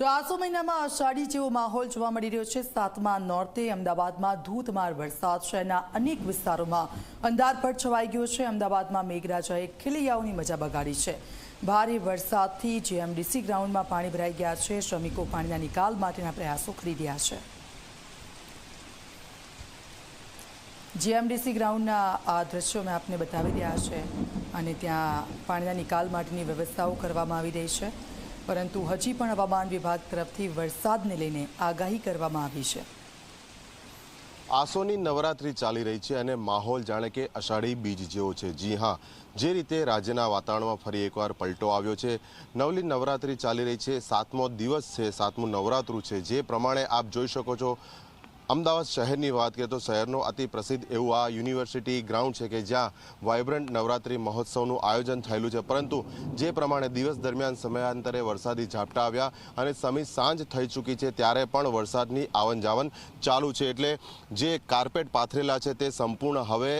તો આસો મહિનામાં અષાઢી જેવો માહોલ જોવા મળી રહ્યો છે. સાતમા નોર્તે અમદાવાદમાં ધોધમાર વરસાદ શહેરના અનેક વિસ્તારોમાં અંધારપટ છવાઈ ગયો છે. અમદાવાદમાં મેઘરાજાએ ખીલૈયાઓની મજા બગાડી છે. ભારે વરસાદથી જીએમડીસી ગ્રાઉન્ડમાં પાણી ભરાઈ ગયા છે. શ્રમિકો પાણીના નિકાલ માટેના પ્રયાસો કરી રહ્યા છે. જીએમડીસી ગ્રાઉન્ડના આ દ્રશ્યો મેં આપને બતાવી રહ્યા છે અને ત્યાં પાણીના નિકાલ માટેની વ્યવસ્થાઓ કરવામાં આવી રહી છે. પરંતુ હજી પણ હવામાન વિભાગ તરફથી વરસાદને લઈને આગાહી કરવામાં આવી છે. આસોની નવરાત્રી ચાલી રહી છે અને માહોલ જાણે કે અષાઢી બીજ જેવો છે. જી હા, જે રીતે રાજ્યના વાતાવરણમાં ફરી એકવાર પલટો આવ્યો છે. નવલી નવરાત્રી ચાલી રહી છે. સાતમો દિવસ છે. સાતમું નવરાત્રું છે. જે પ્રમાણે આપ જોઈ શકો છો અમદાવાદ શહેરની વાત કરીએ તો શહેરનો અતિ પ્રસિદ્ધ એવું આ યુનિવર્સિટી ગ્રાઉન્ડ છે કે જ્યાં વાઇબ્રન્ટ નવરાત્રિ મહોત્સવનું આયોજન થયેલું છે. પરંતુ જે પ્રમાણે દિવસ દરમિયાન સમયાંતરે વરસાદી ઝાપટા આવ્યા અને સમી સાંજ થઈ ચૂકી છે, ત્યારે પણ વરસાદની આવન જાવન ચાલુ છે. એટલે જે કાર્પેટ પાથરેલા છે તે સંપૂર્ણ હવે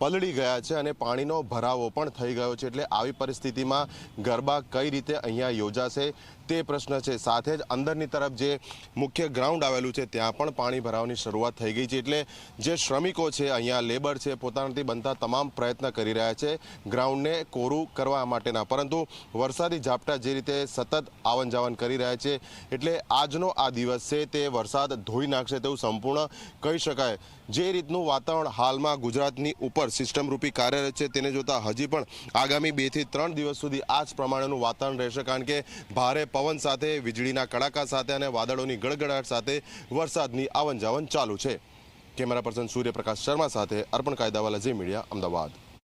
પલળી ગયા છે અને પાણીનો ભરાવો પણ થઈ ગયો છે. એટલે આવી પરિસ્થિતિમાં ગરબા કઈ રીતે અહીંયા યોજાશે તે પ્રશ્ન છે. સાથે જ અંદરની તરફ જે મુખ્ય ગ્રાઉન્ડ આવેલું છે, ત્યાં પણ પાણી ભરાવાની શરૂઆત થઈ ગઈ છે. એટલે જે શ્રમિકો છે, અહીંયા લેબર છે, પોતાનાથી બનતા તમામ પ્રયત્ન કરી રહ્યા છે ગ્રાઉન્ડને કોરું કરવા માટેના. પરંતુ વરસાદી ઝાપટા જે રીતે સતત આવન જાવન કરી રહ્યા છે, એટલે આજનો આ દિવસ છે તે વરસાદ ધોઈ નાખશે તેવું સંપૂર્ણ કહી શકાય. જે રીતનું વાતાવરણ હાલમાં ગુજરાતની ઉપર સિસ્ટમરૂપી કાર્યરત છે, તેને જોતાં હજી પણ આગામી બેથી ત્રણ દિવસ સુધી આ જ પ્રમાણેનું વાતાવરણ રહેશે, કારણ કે ભારે પવન સાથે, વીજળીના કડાકા સાથે અને વાદળોની ગડગડાટ સાથે વરસાદની આવન જાવન ચાલુ છે. કેમેરા પર્સન સૂર્યપ્રકાશ શર્મા સાથે અર્પણ કાયદાવાલા જે મીડિયા, અમદાવાદ.